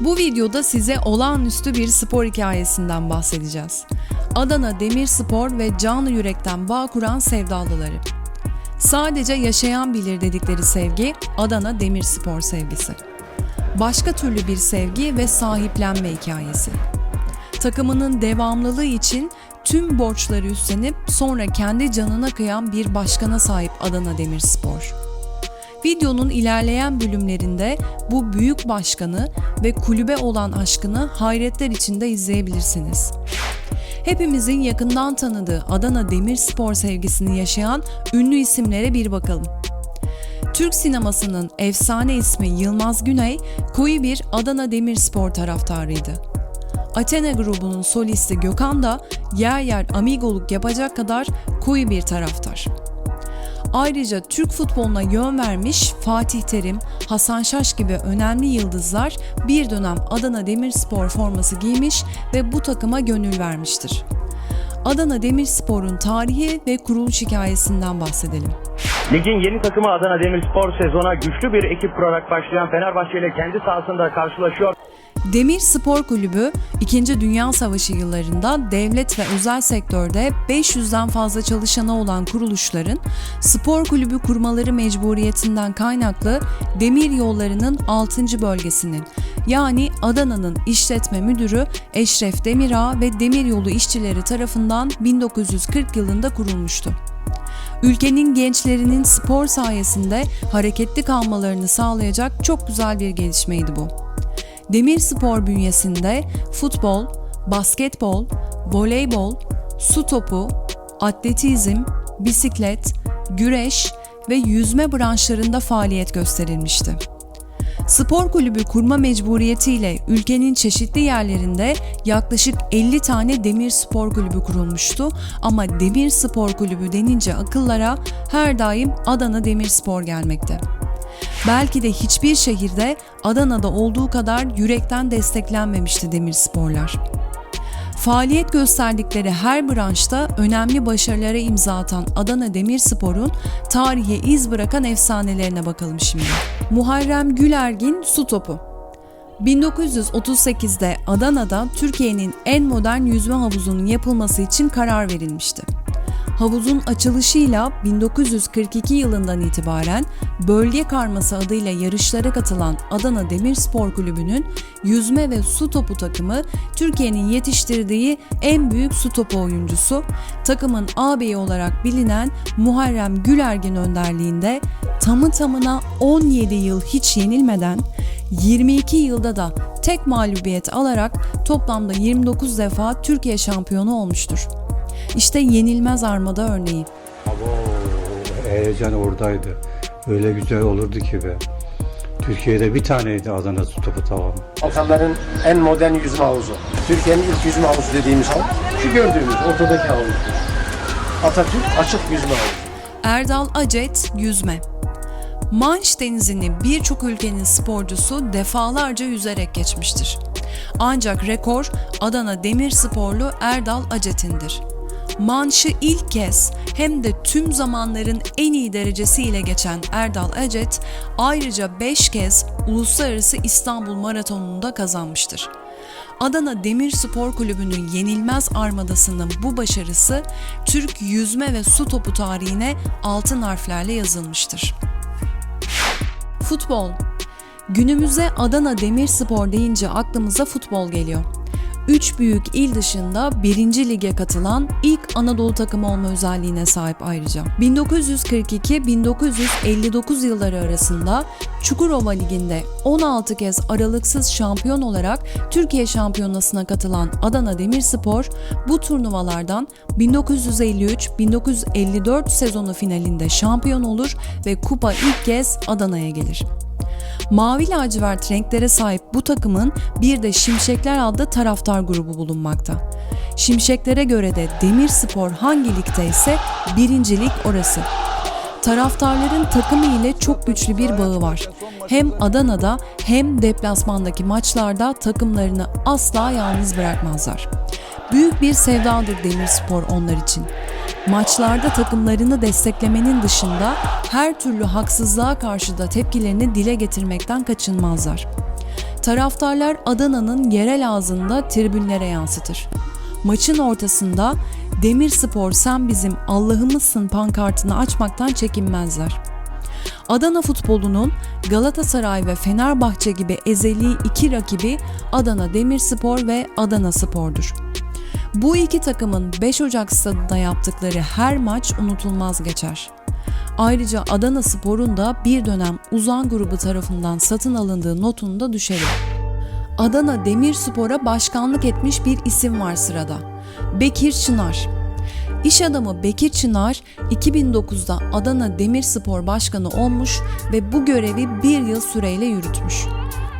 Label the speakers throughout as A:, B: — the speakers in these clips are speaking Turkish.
A: Bu videoda size olağanüstü bir spor hikayesinden bahsedeceğiz. Adana Demirspor ve canı yürekten bağ kuran sevdalıları. Sadece yaşayan bilir dedikleri sevgi Adana Demirspor sevgisi. Başka türlü bir sevgi ve sahiplenme hikayesi. Takımının devamlılığı için tüm borçları üstlenip sonra kendi canına kıyan bir başkana sahip Adana Demirspor. Videonun ilerleyen bölümlerinde bu büyük başkanı ve kulübe olan aşkını hayretler içinde izleyebilirsiniz. Hepimizin yakından tanıdığı Adana Demirspor sevgisini yaşayan ünlü isimlere bir bakalım. Türk sinemasının efsane ismi Yılmaz Güney, koyu bir Adana Demirspor taraftarıydı. Athena grubunun solisti Gökhan da yer yer amigoluk yapacak kadar koyu bir taraftar. Ayrıca Türk futboluna yön vermiş Fatih Terim, Hasan Şaş gibi önemli yıldızlar bir dönem Adana Demirspor forması giymiş ve bu takıma gönül vermiştir. Adana Demirspor'un tarihi ve kuruluş hikayesinden bahsedelim.
B: Ligin yeni takımı Adana Demirspor sezona güçlü bir ekip kurarak başlayan Fenerbahçe ile kendi sahasında karşılaşıyor.
A: Demir Spor Kulübü 2. Dünya Savaşı yıllarında devlet ve özel sektörde 500'den fazla çalışanı olan kuruluşların spor kulübü kurmaları mecburiyetinden kaynaklı demir yollarının 6. bölgesinin yani Adana'nın işletme müdürü Eşref Demirağ ve demiryolu işçileri tarafından 1940 yılında kurulmuştu. Ülkenin gençlerinin spor sayesinde hareketli kalmalarını sağlayacak çok güzel bir gelişmeydi bu. Demirspor bünyesinde futbol, basketbol, voleybol, su topu, atletizm, bisiklet, güreş ve yüzme branşlarında faaliyet gösterilmişti. Spor kulübü kurma mecburiyetiyle ülkenin çeşitli yerlerinde yaklaşık 50 tane demir spor kulübü kurulmuştu ama demir spor kulübü denince akıllara her daim Adana Demirspor gelmekte. Belki de hiçbir şehirde Adana'da olduğu kadar yürekten desteklenmemişti demirsporlar. Faaliyet gösterdikleri her branşta önemli başarılara imza atan Adana Demirspor'un tarihe iz bırakan efsanelerine bakalım şimdi. Muharrem Gülergin su topu. 1938'de Adana'da Türkiye'nin en modern yüzme havuzunun yapılması için karar verilmişti. Havuzun açılışıyla 1942 yılından itibaren bölge karması adıyla yarışlara katılan Adana Demirspor Kulübü'nün yüzme ve su topu takımı Türkiye'nin yetiştirdiği en büyük su topu oyuncusu, takımın ağabeyi olarak bilinen Muharrem Gülergin önderliğinde tamı tamına 17 yıl hiç yenilmeden 22 yılda da tek mağlubiyet alarak toplamda 29 defa Türkiye şampiyonu olmuştur. İşte yenilmez armada örneği.
C: Abo, heyecan oradaydı. Öyle güzel olurdu ki be. Türkiye'de bir taneydi Adana su topu tamam.
D: Balkanların en modern yüzme havuzu. Türkiye'nin ilk yüzme havuzu dediğimiz havuz. Şu gördüğümüz ortadaki havuz. Atatürk açık yüzme havuzu.
A: Erdal Acet Yüzme Manş denizini birçok ülkenin sporcusu defalarca yüzerek geçmiştir. Ancak rekor Adana Demirsporlu Erdal Acet'indir. Manş'ı ilk kez hem de tüm zamanların en iyi derecesiyle geçen Erdal Acet ayrıca 5 kez Uluslararası İstanbul Maratonu'nda kazanmıştır. Adana Demirspor Kulübü'nün yenilmez armadasının bu başarısı Türk yüzme ve su topu tarihine altın harflerle yazılmıştır. Futbol Günümüzde Adana Demirspor deyince aklımıza futbol geliyor. Üç büyük il dışında 1. lige katılan ilk Anadolu takımı olma özelliğine sahip ayrıca. 1942-1959 yılları arasında Çukurova Ligi'nde 16 kez aralıksız şampiyon olarak Türkiye Şampiyonası'na katılan Adana Demirspor bu turnuvalardan 1953-1954 sezonu finalinde şampiyon olur ve kupa ilk kez Adana'ya gelir. Mavi lacivert renklere sahip bu takımın bir de Şimşekler adlı taraftar grubu bulunmakta. Şimşeklere göre de Demirspor hangi ligde ise birincilik orası. Taraftarların takımı ile çok güçlü bir bağı var. Hem Adana'da hem deplasmandaki maçlarda takımlarını asla yalnız bırakmazlar. Büyük bir sevdadır Demirspor onlar için. Maçlarda takımlarını desteklemenin dışında her türlü haksızlığa karşı da tepkilerini dile getirmekten kaçınmazlar. taraftarlar Adana'nın yerel ağzında tribünlere yansıtır. Maçın ortasında Demirspor sen bizim Allah'ımızsın pankartını açmaktan çekinmezler. Adana futbolunun Galatasaray ve Fenerbahçe gibi ezeli iki rakibi Adana Demirspor ve Adana Spor'dur. Bu iki takımın 5 Ocak stadında yaptıkları her maç unutulmaz geçer. Ayrıca Adana Spor'un da bir dönem Uzan grubu tarafından satın alındığı notunu da düşelim. Adana Demirspor'a başkanlık etmiş bir isim var sırada. Bekir Çınar. İş adamı Bekir Çınar 2009'da Adana Demirspor Başkanı olmuş ve bu görevi bir yıl süreyle yürütmüş.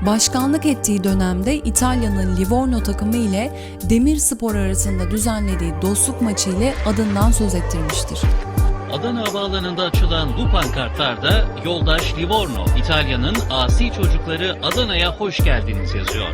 A: Başkanlık ettiği dönemde İtalya'nın Livorno takımı ile Demirspor arasında düzenlediği dostluk maçı ile adından söz ettirmiştir.
E: Adana Havaalanı'nda açılan bu pankartlarda yoldaş Livorno, İtalya'nın asi çocukları Adana'ya hoş geldiniz yazıyor.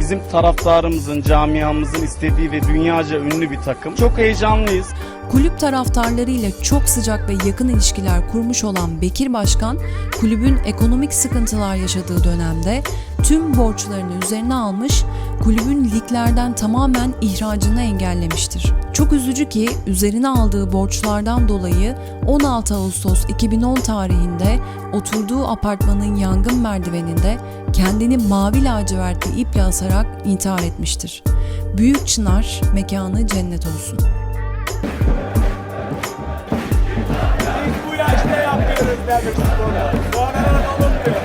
F: Bizim taraftarımızın, camiamızın istediği ve dünyaca ünlü bir takım. Çok heyecanlıyız.
A: Kulüp taraftarlarıyla çok sıcak ve yakın ilişkiler kurmuş olan Bekir Başkan, kulübün ekonomik sıkıntılar yaşadığı dönemde tüm borçlarını üzerine almış, kulübün liglerden tamamen ihracını engellemiştir. Çok üzücü ki üzerine aldığı borçlardan dolayı 16 Ağustos 2010 tarihinde oturduğu apartmanın yangın merdiveninde kendini mavi lacivertli iple asarak intihar etmiştir. Büyük Çınar mekanı cennet olsun.
G: Bu yaşta yapıyoruz derdi